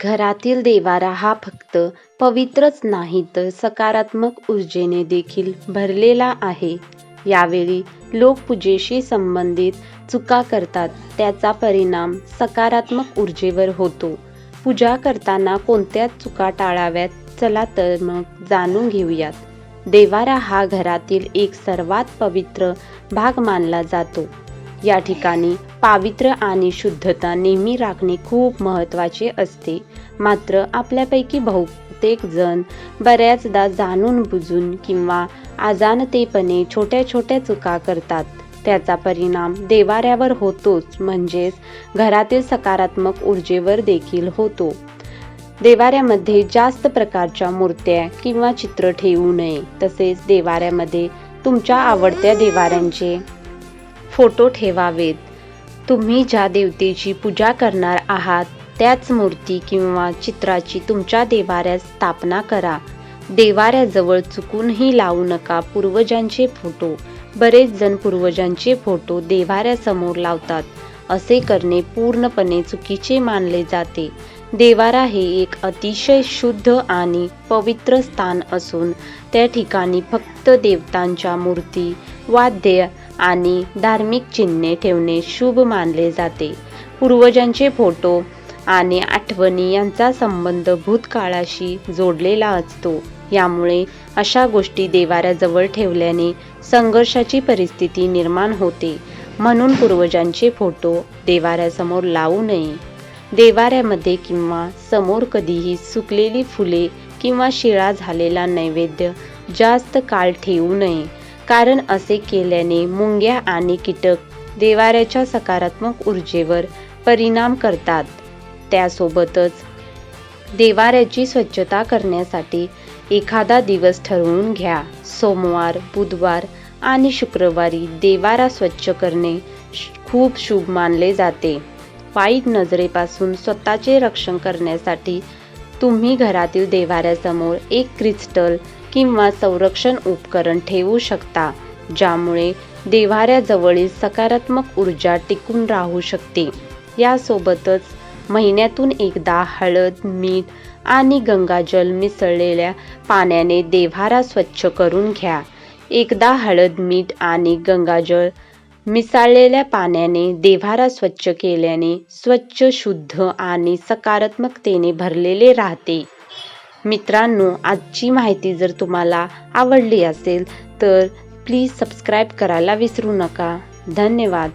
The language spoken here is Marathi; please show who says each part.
Speaker 1: घरातील देवारा हा फक्त पवित्रच नाही तर सकारात्मक ऊर्जेने देखील भरलेला आहे. यावेळी लोक पूजेशी संबंधित चुका करतात त्याचा परिणाम सकारात्मक ऊर्जेवर होतो. पूजा करताना कोणत्या चुका टाळाव्यात चला तर मग जाणून घेऊयात. देवारा हा घरातील एक सर्वात पवित्र भाग मानला जातो. या ठिकाणी पावित्र्य आणि शुद्धता नेहमी राखणे खूप महत्त्वाचे असते. मात्र आपल्यापैकी बहुतेक जण बऱ्याचदा जाणून बुजून किंवा अजाणतेपणे छोट्या छोट्या चुका करतात. त्याचा परिणाम देवाऱ्यावर होतोच म्हणजेच घरातील सकारात्मक ऊर्जेवर देखील होतो. देवाऱ्यामध्ये जास्त प्रकारच्या मूर्त्या किंवा चित्र ठेवू नये. तसेच देवाऱ्यामध्ये तुमच्या आवडत्या देवाऱ्यांचे फोटो ठेवावेत. तुम्ही ज्या देवतेची पूजा करणार आहात त्याच मूर्ती किंवा चित्राची तुमच्या देवाऱ्यात स्थापना करा. देवाऱ्याजवळ चुकूनही लावू नका पूर्वजांचे फोटो. बरेच जण पूर्वजांचे फोटो देवाऱ्यासमोर लावतात. असे करणे पूर्णपणे चुकीचे मानले जाते. देवारा हे एक अतिशय शुद्ध आणि पवित्र स्थान असून त्या ठिकाणी फक्त देवतांच्या मूर्ती, वाद्य आणि धार्मिक चिन्हे ठेवणे शुभ मानले जाते. पूर्वजांचे फोटो आणि आठवणी यांचा संबंध भूतकाळाशी जोडलेला असतो. यामुळे अशा गोष्टी देवाऱ्याजवळ ठेवल्याने संघर्षाची परिस्थिती निर्माण होते. म्हणून पूर्वजांचे फोटो देवाऱ्यासमोर लावू नये. देवाऱ्यामध्ये किंवा समोर कधीही सुकलेली फुले किंवा शिळा झालेला नैवेद्य जास्त काळ ठेवू नये. कारण असे केल्याने मुंग्या आणि कीटक देवाऱ्याच्या सकारात्मक ऊर्जेवर परिणाम करतात. त्यासोबतच देवाऱ्याची स्वच्छता करण्यासाठी एखादा दिवस ठरवून घ्या. सोमवार, बुधवार आणि शुक्रवारी देवारा स्वच्छ करणे खूप शुभ मानले जाते. वाईट नजरेपासून स्वतःचे रक्षण करण्यासाठी तुम्ही घरातील देवाऱ्यासमोर एक क्रिस्टल किंवा संरक्षण उपकरण ठेवू शकता. ज्यामुळे देव्हाऱ्याजवळील सकारात्मक ऊर्जा टिकून राहू शकते. यासोबतच महिन्यातून एकदा हळद, मीठ आणि गंगाजल मिसळलेल्या पाण्याने देव्हारा स्वच्छ करून घ्या. एकदा हळद, मीठ आणि गंगाजळ मिसळलेल्या पाण्याने देव्हारा स्वच्छ केल्याने स्वच्छ, शुद्ध आणि सकारात्मकतेने भरलेले राहते. मित्रांनो आजची माहिती जर तुम्हाला आवडली असेल तर प्लीज सबस्क्राईब करायला विसरू नका. धन्यवाद.